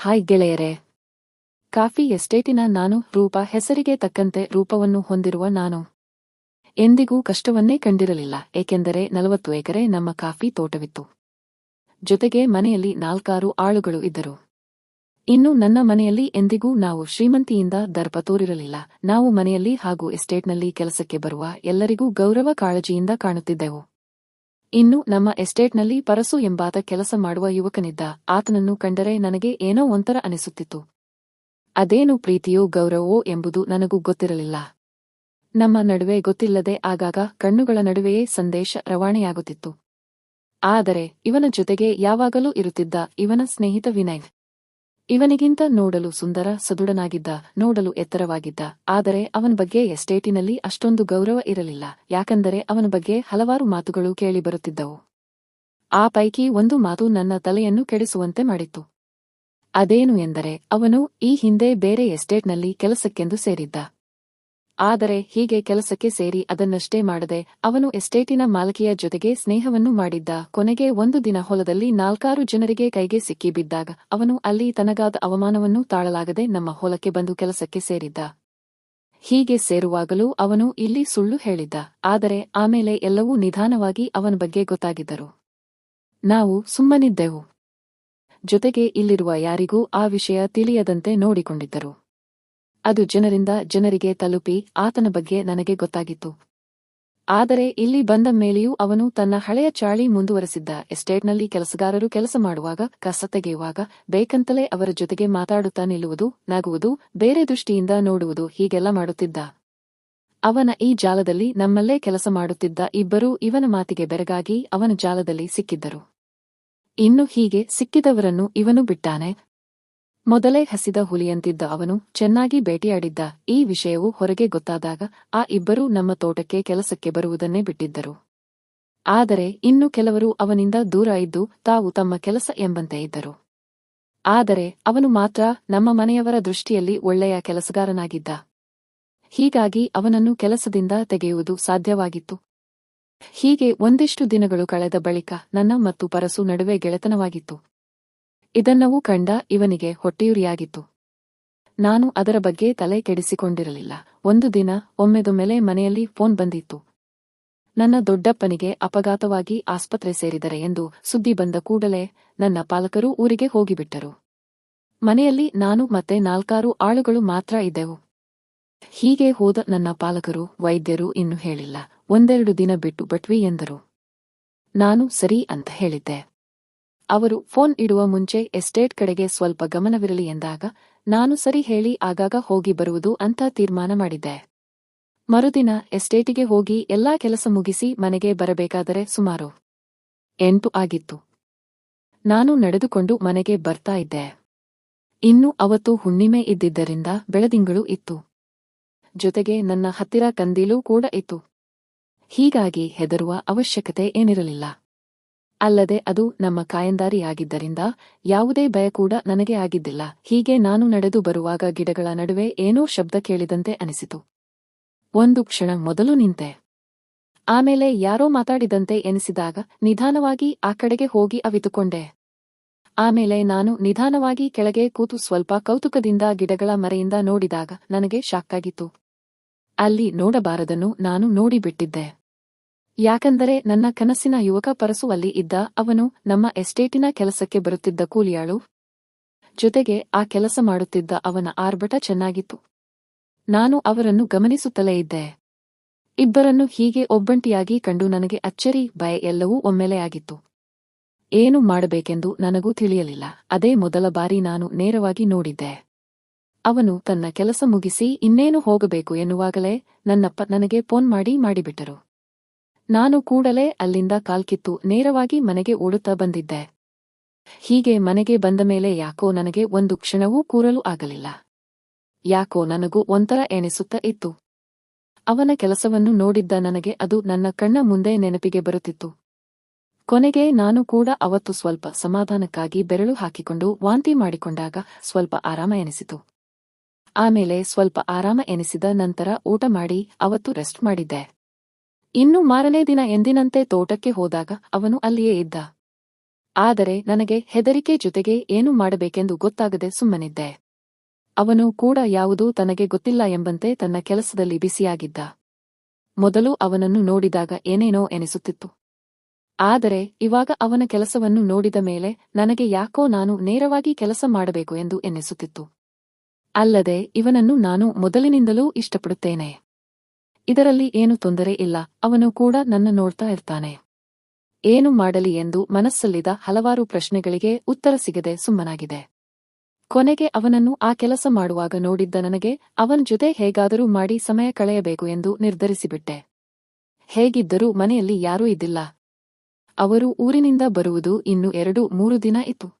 Hi ಗೆಳೆಯರೆ. Coffee ಎಸ್ಟೇಟಿನ ನಾನು ರೂಪ ಹೆಸರಿಗೆ ತಕ್ಕಂತೆ ರೂಪವನ್ನು ಹೊಂದಿರುವ ನಾನು. ಎಂದಿಗೂ ಕಷ್ಟವನ್ನೇ ಕಂಡಿರಲಿಲ್ಲ, ಏಕೆಂದರೆ ನಲವತ್ತು ಎಕರೆ ನಮ್ಮ ಕಾಫಿ ತೋಟವಿತ್ತು. ಜೊತೆಗೆ ಮನೆಯಲ್ಲಿ ನಾಲ್ಕಾರು ಆಳುಗಳು ಇದ್ದರು. ಇನ್ನು ನನ್ನ ಮನೆಯಲ್ಲಿ ಎಂದಿಗೂ ನಾವು ಶ್ರೀಮಂತಿಯಿಂದ ದರ್ಪ ತೋರಿರಲಿಲ್ಲ. ನಾವು ಮನೆಯಲ್ಲಿ ಹಾಗೂ ಎಸ್ಟೇಟ್ನಲ್ಲಿ ಕೆಲಸಕ್ಕೆ ಬರುವ ಎಲ್ಲರಿಗೂ ಗೌರವ ಕಾಳಜಿಯಿಂದ ಕಾಣುತ್ತಿದ್ದೆವು. ಇನ್ನು ನಮ್ಮ ಎಸ್ಟೇಟ್ನಲ್ಲಿ ಪರಸು ಎಂಬಾತ ಕೆಲಸ ಮಾಡುವ ಯುವಕನಿದ್ದ ಆತನನ್ನು ಕಂಡರೆ ನನಗೆ ಏನೋ ಒಂಥರ ಅನಿಸುತ್ತಿತ್ತು. ಅದೇನು ಪ್ರೀತಿಯೋ ಗೌರವೋ ಎಂಬುದು ನನಗೂ ಗೊತ್ತಿರಲಿಲ್ಲ. ನಮ್ಮ ನಡುವೆ ಗೊತ್ತಿಲ್ಲದೆ ಆಗಾಗ ಕಣ್ಣುಗಳ ನಡುವೆಯೇ ಸಂದೇಶ ರವಾನೆಯಾಗುತ್ತಿತ್ತು. ಆದರೆ ಇವನ ಜೊತೆಗೆ ಯಾವಾಗಲೂ ಇರುತ್ತಿದ್ದ ಇವನ ಸ್ನೇಹಿತ ವಿನಯ್. ಇವನಿಗಿಂತ ನೋಡಲು ಸುಂದರ ಸದುಡನಾಗಿದ್ದ ನೋಡಲು ಎತ್ತರವಾಗಿದ್ದ, ಆದರೆ ಅವನ ಬಗ್ಗೆ ಎಸ್ಟೇಟಿನಲ್ಲಿ ಅಷ್ಟೊಂದು ಗೌರವ ಇರಲಿಲ್ಲ, ಯಾಕಂದರೆ ಅವನ ಬಗ್ಗೆ ಹಲವಾರು ಮಾತುಗಳು ಕೇಳಿಬರುತ್ತಿದ್ದವು. ಆ ಪೈಕಿ ಒಂದು ಮಾತು ನನ್ನ ತಲೆಯನ್ನು ಕೆಡಿಸುವಂತೆ ಮಾಡಿತ್ತು. ಅದೇನು ಎಂದರೆ, ಅವನು ಈ ಹಿಂದೆ ಬೇರೆ ಎಸ್ಟೇಟ್ನಲ್ಲಿ ಕೆಲಸಕ್ಕೆಂದು ಸೇರಿದ್ದ. ಆದರೆ ಹೀಗೆ ಕೆಲಸಕ್ಕೆ ಸೇರಿ ಅದನ್ನಷ್ಟೇ ಮಾಡದೆ ಅವನು ಎಸ್ಟೇಟಿನ ಮಾಲಕಿಯ ಜೊತೆಗೆ ಸ್ನೇಹವನ್ನು ಮಾಡಿದ್ದ. ಕೊನೆಗೆ ಒಂದು ದಿನ ಹೊಲದಲ್ಲಿ ನಾಲ್ಕಾರು ಜನರಿಗೆ ಕೈಗೆ ಸಿಕ್ಕಿಬಿದ್ದಾಗ ಅವನು ಅಲ್ಲಿ ತನಗಾದ ಅವಮಾನವನ್ನು ತಾಳಲಾಗದೆ ನಮ್ಮ ಹೊಲಕ್ಕೆ ಬಂದು ಕೆಲಸಕ್ಕೆ ಸೇರಿದ್ದ. ಹೀಗೆ ಸೇರುವಾಗಲೂ ಅವನು ಇಲ್ಲಿ ಸುಳ್ಳು ಹೇಳಿದ್ದ. ಆದರೆ ಆಮೇಲೆ ಎಲ್ಲವೂ ನಿಧಾನವಾಗಿ ಅವನ ಬಗ್ಗೆ ಗೊತ್ತಾಗಿದ್ದರು. ನಾವು ಸುಮ್ಮನಿದ್ದೆವು. ಜೊತೆಗೆ ಇಲ್ಲಿರುವ ಯಾರಿಗೂ ಆ ವಿಷಯ ತಿಳಿಯದಂತೆ ನೋಡಿಕೊಂಡಿದ್ದರು. ಅದು ಜನರಿಂದ ಜನರಿಗೆ ತಲುಪಿ ಆತನ ಬಗ್ಗೆ ನನಗೆ ಗೊತ್ತಾಗಿತ್ತು. ಆದರೆ ಇಲ್ಲಿ ಬಂದ ಮೇಲೆಯೂ ಅವನು ತನ್ನ ಹಳೆಯ ಚಾಳಿ ಮುಂದುವರೆಸಿದ್ದ ಎಸ್ಟೇಟ್ನಲ್ಲಿ ಕೆಲಸಗಾರರು ಕೆಲಸ ಮಾಡುವಾಗ, ಕಸ ತೆಗೆಯುವಾಗ, ಬೇಕಂತಲೇ ಅವರ ಜೊತೆಗೆ ಮಾತಾಡುತ್ತಾ ನಿಲ್ಲುವುದು, ನಗುವುದು, ಬೇರೆ ದೃಷ್ಟಿಯಿಂದ ನೋಡುವುದು ಹೀಗೆಲ್ಲ ಮಾಡುತ್ತಿದ್ದ. ಅವನ ಈ ಜಾಲದಲ್ಲಿ ನಮ್ಮಲ್ಲೇ ಕೆಲಸ ಮಾಡುತ್ತಿದ್ದ ಇಬ್ಬರೂ ಇವನ ಮಾತಿಗೆ ಬೆರಗಾಗಿ ಅವನ ಜಾಲದಲ್ಲಿ ಸಿಕ್ಕಿದ್ದರು. ಇನ್ನು ಹೀಗೆ ಸಿಕ್ಕಿದವರನ್ನು ಇವನು ಬಿಟ್ಟಾನೆ ಮೊದಲೇ ಹಸಿದ ಹುಲಿಯಂತಿದ್ದ ಅವನು ಚೆನ್ನಾಗಿ ಭೇಟಿಯಾಡಿದ್ದ ಈ ವಿಷಯವು ಹೊರಗೆ ಗೊತ್ತಾದಾಗ ಆ ಇಬ್ಬರೂ ನಮ್ಮ ತೋಟಕ್ಕೆ ಕೆಲಸಕ್ಕೆ ಬರುವುದನ್ನೇ ಬಿಟ್ಟಿದ್ದರು. ಆದರೆ ಇನ್ನು ಕೆಲವರು ಅವನಿಂದ ದೂರ ಇದ್ದು ತಾವು ತಮ್ಮ ಕೆಲಸ ಎಂಬಂತೆ ಇದ್ದರು. ಆದರೆ ಅವನು ಮಾತ್ರ ನಮ್ಮ ಮನೆಯವರ ದೃಷ್ಟಿಯಲ್ಲಿ ಒಳ್ಳೆಯ ಕೆಲಸಗಾರನಾಗಿದ್ದ. ಹೀಗಾಗಿ ಅವನನ್ನು ಕೆಲಸದಿಂದ ತೆಗೆಯುವುದು ಸಾಧ್ಯವಾಗಿತ್ತು. ಹೀಗೆ ಒಂದಿಷ್ಟು ದಿನಗಳು ಕಳೆದ ಬಳಿಕ ನನ್ನ ಮತ್ತು ಪರಸು ನಡುವೆ ಗೆಳೆತನವಾಗಿತ್ತು. ಇದನ್ನವೂ ಕಂಡ ಇವನಿಗೆ ಹೊಟ್ಟೆಯುರಿಯಾಗಿತ್ತು. ನಾನು ಅದರ ಬಗ್ಗೆ ತಲೆ ಕೆಡಿಸಿಕೊಂಡಿರಲಿಲ್ಲ. ಒಂದು ದಿನ ಒಮ್ಮೆದೊಮ್ಮೆಲೆ ಮನೆಯಲ್ಲಿ ಫೋನ್ ಬಂದಿತ್ತು. ನನ್ನ ದೊಡ್ಡಪ್ಪನಿಗೆ ಅಪಘಾತವಾಗಿ ಆಸ್ಪತ್ರೆ ಸೇರಿದರೆ ಎಂದು ಸುದ್ದಿ ಬಂದ ಕೂಡಲೇ ನನ್ನ ಪಾಲಕರು ಊರಿಗೆ ಹೋಗಿಬಿಟ್ಟರು. ಮನೆಯಲ್ಲಿ ನಾನು ಮತ್ತೆ ನಾಲ್ಕಾರು ಆಳುಗಳು ಮಾತ್ರ ಇದ್ದೆವು. ಹೀಗೆ ಹೋದ ನನ್ನ ಪಾಲಕರು, ವೈದ್ಯರು ಇನ್ನು ಹೇಳಿಲ್ಲ. ಒಂದೆರಡು ದಿನ ಬಿಟ್ಟು ಬಟ್ವಿ ಎಂದರು. ನಾನು ಸರಿ ಅಂತ ಹೇಳಿದ್ದೆ. ಅವರು ಫೋನ್ ಇಡುವ ಮುಂಚೆ ಎಸ್ಟೇಟ್ ಕಡೆಗೆ ಸ್ವಲ್ಪ ಗಮನವಿರಲಿ ಎಂದಾಗ, ನಾನು ಸರಿ ಹೇಳಿ ಆಗಾಗ ಹೋಗಿ ಬರುವುದು ಅಂತ ತೀರ್ಮಾನ ಮಾಡಿದ್ದೆ. ಮರುದಿನ ಎಸ್ಟೇಟಿಗೆ ಹೋಗಿ ಎಲ್ಲಾ ಕೆಲಸ ಮುಗಿಸಿ ಮನೆಗೆ ಬರಬೇಕಾದರೆ ಸುಮಾರು ಎಂಟು ಆಗಿತ್ತು. ನಾನು ನಡೆದುಕೊಂಡು ಮನೆಗೆ ಬರ್ತಾ ಇದ್ದೆ. ಇನ್ನು ಅವತ್ತು ಹುಣ್ಣಿಮೆ ಇದ್ದಿದ್ದರಿಂದ ಬೆಳದಿಂಗಳು ಇತ್ತು. ಜೊತೆಗೆ ನನ್ನ ಹತ್ತಿರ ಕಂದೀಲೂ ಕೂಡ ಇತ್ತು. ಹೀಗಾಗಿ ಹೆದರುವ ಅವಶ್ಯಕತೆ ಏನಿರಲಿಲ್ಲ. ಅಲ್ಲದೆ ಅದು ನಮ್ಮ ಕಾಯಂದಾರಿಯಾಗಿದ್ದರಿಂದ ಯಾವುದೇ ಭಯ ಕೂಡ ನನಗೆ ಆಗಿದ್ದಿಲ್ಲ. ಹೀಗೆ ನಾನು ನಡೆದು ಬರುವಾಗ ಗಿಡಗಳ ನಡುವೆ ಏನೋ ಶಬ್ದ ಕೇಳಿದಂತೆ ಅನಿಸಿತು. ಒಂದು ಕ್ಷಣ ಮೊದಲು ನಿಂತೆ. ಆಮೇಲೆ ಯಾರೋ ಮಾತಾಡಿದಂತೆ ಎನಿಸಿದಾಗ ನಿಧಾನವಾಗಿ ಆ ಕಡೆಗೆ ಹೋಗಿ ಅವಿತುಕೊಂಡೆ. ಆಮೇಲೆ ನಾನು ನಿಧಾನವಾಗಿ ಕೆಳಗೆ ಕೂತು ಸ್ವಲ್ಪ ಕೌತುಕದಿಂದ ಗಿಡಗಳ ಮರೆಯಿಂದ ನೋಡಿದಾಗ ನನಗೆ ಶಾಕ್ಕಾಗಿತ್ತು ಅಲ್ಲಿ ನೋಡಬಾರದನ್ನು ನಾನು ನೋಡಿಬಿಟ್ಟಿದ್ದೆ. ಯಾಕಂದರೆ ನನ್ನ ಕನಸಿನ ಯುವಕ ಪರಸು ಅಲ್ಲಿ ಇದ್ದ ಅವನು ನಮ್ಮ ಎಸ್ಟೇಟಿನ ಕೆಲಸಕ್ಕೆ ಬರುತ್ತಿದ್ದ ಕೂಲಿಯಾಳು. ಜೊತೆಗೆ ಆ ಕೆಲಸ ಮಾಡುತ್ತಿದ್ದ ಅವನ ಆರ್ಭಟ ಚೆನ್ನಾಗಿತ್ತು. ನಾನು ಅವರನ್ನು ಗಮನಿಸುತ್ತಲೇ ಇದ್ದೆ. ಇಬ್ಬರನ್ನು ಹೀಗೆ ಒಬ್ಬಂಟಿಯಾಗಿ ಕಂಡು ನನಗೆ ಅಚ್ಚರಿ, ಭಯ ಎಲ್ಲವೂ ಒಮ್ಮೆಲೆ ಆಗಿತ್ತು. ಏನು ಮಾಡಬೇಕೆಂದು ನನಗೂ ತಿಳಿಯಲಿಲ್ಲ. ಅದೇ ಮೊದಲ ಬಾರಿ ನಾನು ನೇರವಾಗಿ ನೋಡಿದ್ದೆ. ಅವನು ತನ್ನ ಕೆಲಸ ಮುಗಿಸಿ ಇನ್ನೇನು ಹೋಗಬೇಕು ಎನ್ನುವಾಗಲೇ ನನ್ನಪ್ಪ ನನಗೆ ಫೋನ್ ಮಾಡಿ ಮಾಡಿಬಿಟ್ಟರು. ನಾನು ಕೂಡಲೇ ಅಲ್ಲಿಂದ ಕಾಲ್ಕಿತ್ತು, ನೇರವಾಗಿ ಮನೆಗೆ ಓಡುತ್ತಾ ಬಂದಿದ್ದೆ. ಹೀಗೆ ಮನೆಗೆ ಬಂದ ಮೇಲೆ ಯಾಕೋ ನನಗೆ ಒಂದು ಕ್ಷಣವೂ ಕೂರಲು ಆಗಲಿಲ್ಲ. ಯಾಕೋ ನನಗೂ ಒಂಥರ ಎಣಿಸುತ್ತಾ ಇತ್ತು. ಅವನ ಕೆಲಸವನ್ನು ನೋಡಿದ್ದ ನನಗೆ ಅದು ನನ್ನ ಕಣ್ಣ ಮುಂದೆ ನೆನಪಿಗೆ ಬರುತ್ತಿತ್ತು. ಕೊನೆಗೆ ನಾನು ಕೂಡ ಅವತ್ತು ಸ್ವಲ್ಪ ಸಮಾಧಾನಕ್ಕಾಗಿ ಬೆರಳು ಹಾಕಿಕೊಂಡು ವಾಂತಿ ಮಾಡಿಕೊಂಡಾಗ ಸ್ವಲ್ಪ ಆರಾಮ ಎನಿಸಿತು. ಆಮೇಲೆ ಸ್ವಲ್ಪ ಆರಾಮ ಎನಿಸಿದ ನಂತರ ಊಟ ಮಾಡಿ ಅವತ್ತು ರೆಸ್ಟ್ ಮಾಡಿದ್ದೆ. ಇನ್ನು ಮಾರನೇ ದಿನ ಎಂದಿನಂತೆ ತೋಟಕ್ಕೆ ಹೋದಾಗ ಅವನು ಅಲ್ಲಿಯೇ ಇದ್ದ. ಆದರೆ ನನಗೆ ಹೆದರಿಕೆ ಜೊತೆಗೆ ಏನು ಮಾಡಬೇಕೆಂದು ಗೊತ್ತಾಗದೆ ಸುಮ್ಮನಿದ್ದೆ. ಅವನು ಕೂಡ ಯಾವುದೂ ತನಗೆ ಗೊತ್ತಿಲ್ಲ ಎಂಬಂತೆ ತನ್ನ ಕೆಲಸದಲ್ಲಿ ಬಿಸಿಯಾಗಿದ್ದ ಮೊದಲು ಅವನನ್ನು ನೋಡಿದಾಗ ಏನೇನೋ ಎನಿಸುತ್ತಿತ್ತು. ಆದರೆ ಇವಾಗ ಅವನ ಕೆಲಸವನ್ನು ನೋಡಿದ ಮೇಲೆ ನನಗೆ ಯಾಕೋ ನಾನು ನೇರವಾಗಿ ಕೆಲಸ ಮಾಡಬೇಕು ಎಂದು ಎನ್ನಿಸುತ್ತಿತ್ತು. ಅಲ್ಲದೆ ಇವನನ್ನು ನಾನು ಮೊದಲಿನಿಂದಲೂ ಇಷ್ಟಪಡುತ್ತೇನೆ. ಇದರಲ್ಲಿ ಏನು ತೊಂದರೆ ಇಲ್ಲ, ಅವನು ಕೂಡ ನನ್ನ ನೋಡ್ತಾ ಇರ್ತಾನೆ. ಏನು ಮಾಡಲಿ ಎಂದು ಮನಸ್ಸಲ್ಲಿದ ಹಲವಾರು ಪ್ರಶ್ನೆಗಳಿಗೆ ಉತ್ತರ ಸಿಗದೆ ಸುಮ್ಮನಾಗಿದೆ. ಕೊನೆಗೆ ಅವನನ್ನು ಆ ಕೆಲಸ ಮಾಡುವಾಗ ನೋಡಿದ್ದ ನನಗೆ, ಅವನ ಜೊತೆ ಹೇಗಾದರೂ ಮಾಡಿ ಸಮಯ ಕಳೆಯಬೇಕು ಎಂದು ನಿರ್ಧರಿಸಿಬಿಟ್ಟೆ. ಹೇಗಿದ್ದರೂ ಮನೆಯಲ್ಲಿ ಯಾರೂ ಇದ್ದಿಲ್ಲ. ಅವರು ಊರಿನಿಂದ ಬರುವುದು ಇನ್ನು ಎರಡು ಮೂರು ದಿನ ಇತ್ತು.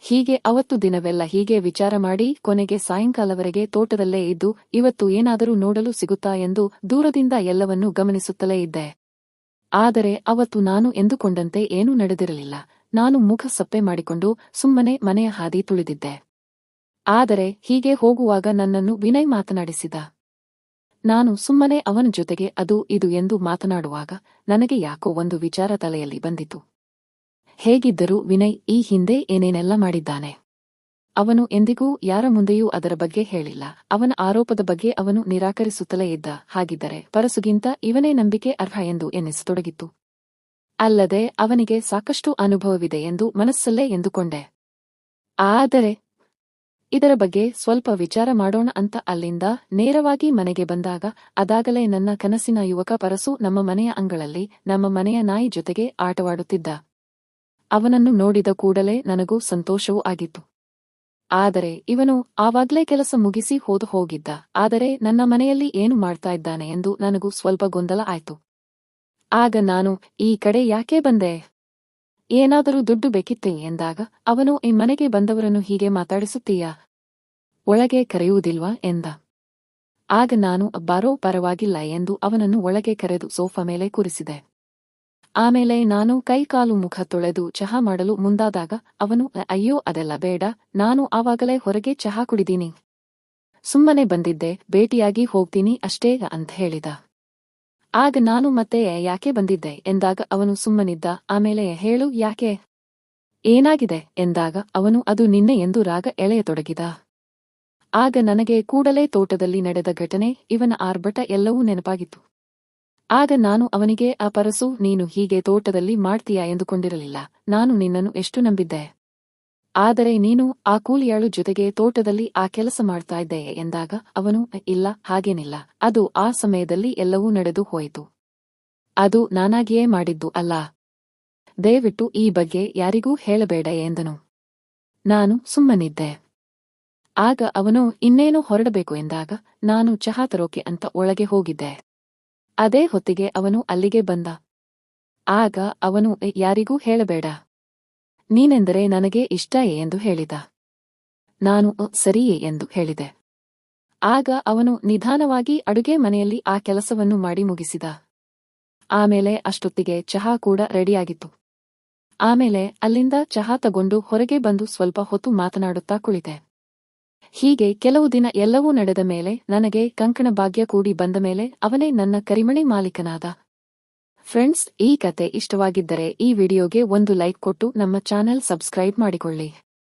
ಹೀಗೆ ಅವತ್ತು ದಿನವೆಲ್ಲ ಹೀಗೆ ವಿಚಾರ ಮಾಡಿ ಕೊನೆಗೆ ಸಾಯಂಕಾಲವರೆಗೆ ತೋಟದಲ್ಲೇ ಇದ್ದು ಇವತ್ತು ಏನಾದರೂ ನೋಡಲು ಸಿಗುತ್ತಾ ಎಂದು ದೂರದಿಂದ ಎಲ್ಲವನ್ನೂ ಗಮನಿಸುತ್ತಲೇ ಇದ್ದೆ. ಆದರೆ ಅವತ್ತು ನಾನು ಎಂದುಕೊಂಡಂತೆ ಏನೂ ನಡೆದಿರಲಿಲ್ಲ. ನಾನು ಮುಖ ಸಪ್ಪೆ ಮಾಡಿಕೊಂಡು ಸುಮ್ಮನೆ ಮನೆಯ ಹಾದಿ ತುಳಿದಿದ್ದೆ. ಆದರೆ ಹೀಗೆ ಹೋಗುವಾಗ ನನ್ನನ್ನು ವಿನಯ್ ಮಾತನಾಡಿಸಿದ. ನಾನು ಸುಮ್ಮನೆ ಅವನ ಜೊತೆಗೆ ಅದು ಇದು ಎಂದು ಮಾತನಾಡುವಾಗ ನನಗೆ ಯಾಕೋ ಒಂದು ವಿಚಾರ ತಲೆಯಲ್ಲಿ ಬಂದಿತು. ಹೇಗಿದ್ದರೂ ವಿನಯ್ ಈ ಹಿಂದೆ ಏನೇನೆಲ್ಲ ಮಾಡಿದ್ದಾನೆ? ಅವನು ಎಂದಿಗೂ ಯಾರ ಮುಂದೆಯೂ ಅದರ ಬಗ್ಗೆ ಹೇಳಿಲ್ಲ. ಅವನ ಆರೋಪದ ಬಗ್ಗೆ ಅವನು ನಿರಾಕರಿಸುತ್ತಲೇ ಇದ್ದ. ಹಾಗಿದ್ದರೆ ಪರಸುಗಿಂತ ಇವನೇ ನಂಬಿಕೆ ಅರ್ಹ ಎಂದು ಎನ್ನಿಸತೊಡಗಿತ್ತು ಅಲ್ಲದೆ ಅವನಿಗೆ ಸಾಕಷ್ಟು ಅನುಭವವಿದೆ ಎಂದು ಮನಸ್ಸಲ್ಲೇ ಎಂದುಕೊಂಡೆ. ಆದರೆ ಇದರ ಬಗ್ಗೆ ಸ್ವಲ್ಪ ವಿಚಾರ ಮಾಡೋಣ ಅಂತ ಅಲ್ಲಿಂದ ನೇರವಾಗಿ ಮನೆಗೆ ಬಂದಾಗ ಅದಾಗಲೇ ನನ್ನ ಕನಸಿನ ಯುವಕ ಪರಸು ನಮ್ಮ ಮನೆಯ ಅಂಗಳಲ್ಲಿ ನಮ್ಮ ಮನೆಯ ನಾಯಿ ಜೊತೆಗೆ ಆಟವಾಡುತ್ತಿದ್ದ. ಅವನನ್ನು ನೋಡಿದ ಕೂಡಲೇ ನನಗೂ ಸಂತೋಷವೂ ಆಗಿತ್ತು. ಆದರೆ ಇವನು ಆವಾಗ್ಲೇ ಕೆಲಸ ಮುಗಿಸಿ ಹೋದು ಹೋಗಿದ್ದ. ಆದರೆ ನನ್ನ ಮನೆಯಲ್ಲಿ ಏನು ಮಾಡ್ತಾ ಇದ್ದಾನೆ ಎಂದು ನನಗೂ ಸ್ವಲ್ಪ ಗೊಂದಲ ಆಯ್ತು. ಆಗ ನಾನು, ಈ ಕಡೆ ಯಾಕೆ ಬಂದೆ? ಏನಾದರೂ ದುಡ್ಡು ಬೇಕಿತ್ತೆ ಎಂದಾಗ, ಅವನು, ಈ ಮನೆಗೆ ಬಂದವರನ್ನು ಹೀಗೆ ಮಾತಾಡಿಸುತ್ತೀಯಾ? ಒಳಗೆ ಕರೆಯುವುದಿಲ್ವಾ ಎಂದ. ಆಗ ನಾನು, ಬಾರೋ ಪರವಾಗಿಲ್ಲ ಎಂದು ಅವನನ್ನು ಒಳಗೆ ಕರೆದು ಸೋಫಾ ಮೇಲೆ ಕೂರಿಸಿದೆ. ಆಮೇಲೆ ನಾನು ಕೈಕಾಲು ಮುಖ ತೊಳೆದು ಚಹಾ ಮಾಡಲು ಮುಂದಾದಾಗ ಅವನು, ಅಯ್ಯೋ, ಅದೆಲ್ಲ ಬೇಡ, ನಾನು ಆವಾಗಲೇ ಹೊರಗೆ ಚಹಾ ಕುಡಿದೀನಿ. ಸುಮ್ಮನೆ ಬಂದಿದ್ದೆ, ಭೇಟಿಯಾಗಿ ಹೋಗ್ತೀನಿ ಅಷ್ಟೇ ಅಂತ ಹೇಳಿದ. ಆಗ ನಾನು ಮತ್ತೆ, ಯಾಕೆ ಬಂದಿದ್ದೆ? ಎಂದಾಗ ಅವನು ಸುಮ್ಮನಿದ್ದ, ಆಮೇಲೆ, ಹೇಳು, ಯಾಕೆ? ಏನಾಗಿದೆ? ಎಂದಾಗ ಅವನು, ಅದು ನಿನ್ನೆ ಎಂದು ರಾಗ ಎಳೆಯತೊಡಗಿದ. ಆಗ ನನಗೆ ಕೂಡಲೇ ತೋಟದಲ್ಲಿ ನಡೆದ ಘಟನೆ, ಇವನ ಆರ್ಭಟ ಎಲ್ಲವೂ ನೆನಪಾಗಿತ್ತು. ಆಗ ನಾನು ಅವನಿಗೆ, ಆ ಪರಸು, ನೀನು ಹೀಗೆ ತೋಟದಲ್ಲಿ ಮಾಡ್ತೀಯಾ ಎಂದುಕೊಂಡಿರಲಿಲ್ಲ. ನಾನು ನಿನ್ನನ್ನು ಎಷ್ಟು ನಂಬಿದ್ದೆ? ಆದರೆ ನೀನು ಆ ಕೂಲಿಯಾಳು ಜೊತೆಗೆ ತೋಟದಲ್ಲಿ ಆ ಕೆಲಸ ಮಾಡ್ತಾ ಇದ್ದೆ ಎಂದಾಗ ಅವನು, ಇಲ್ಲ, ಹಾಗೇನಿಲ್ಲ. ಅದು ಆ ಸಮಯದಲ್ಲಿ ಎಲ್ಲವೂ ನಡೆದು ಹೋಯಿತು. ಅದು ನಾನಾಗಿಯೇ ಮಾಡಿದ್ದು ಅಲ್ಲ. ದಯವಿಟ್ಟು ಈ ಬಗ್ಗೆ ಯಾರಿಗೂ ಹೇಳಬೇಡ ಎಂದನು. ನಾನು ಸುಮ್ಮನಿದ್ದೆ. ಆಗ ಅವನು, ಇನ್ನೇನು ಹೊರಡಬೇಕು ಎಂದಾಗ, ನಾನು ಚಹಾ ತರೋಕೆ ಅಂತ ಒಳಗೆ ಹೋಗಿದ್ದೆ. ಅದೇ ಹೊತ್ತಿಗೆ ಅವನು ಅಲ್ಲಿಗೆ ಬಂದ. ಆಗ ಅವನು ಯಾರಿಗೂ ಹೇಳಬೇಡ. ನೀನೆಂದರೆ ನನಗೆ ಇಷ್ಟ ಎಂದು ಹೇಳಿದ. ನಾನು ಸರಿಯೇ ಎಂದು ಹೇಳಿದೆ. ಆಗ ಅವನು ನಿಧಾನವಾಗಿ ಅಡುಗೆ ಮನೆಯಲ್ಲಿ ಆ ಕೆಲಸವನ್ನು ಮಾಡಿ ಮುಗಿಸಿದ. ಆಮೇಲೆ ಅಷ್ಟೊತ್ತಿಗೆ ಚಹಾ ಕೂಡ ರೆಡಿಯಾಗಿತ್ತು. ಆಮೇಲೆ ಅಲ್ಲಿಂದ ಚಹಾ ತಗೊಂಡು ಹೊರಗೆ ಬಂದು ಸ್ವಲ್ಪ ಹೊತ್ತು ಮಾತನಾಡುತ್ತಾ ಕುಳಿತೆ. ಹೀಗೆ ಕೆಲವು ದಿನ ಎಲ್ಲವೂ ನಡೆದ ಮೇಲೆ ನನಗೆ ಕಂಕಣ ಭಾಗ್ಯ ಕೂಡಿ ಬಂದ ಮೇಲೆ ಅವನೇ ನನ್ನ ಕರಿಮಣಿ ಮಾಲೀಕನಾದ. ಫ್ರೆಂಡ್ಸ್ ಈ ಕತೆ ಇಷ್ಟವಾಗಿದ್ದರೆ ಈ ವಿಡಿಯೋಗೆ ಒಂದು ಲೈಕ್ ಕೊಟ್ಟು ನಮ್ಮ ಚಾನೆಲ್ ಸಬ್ಸ್ಕ್ರೈಬ್ ಮಾಡಿಕೊಳ್ಳಿ.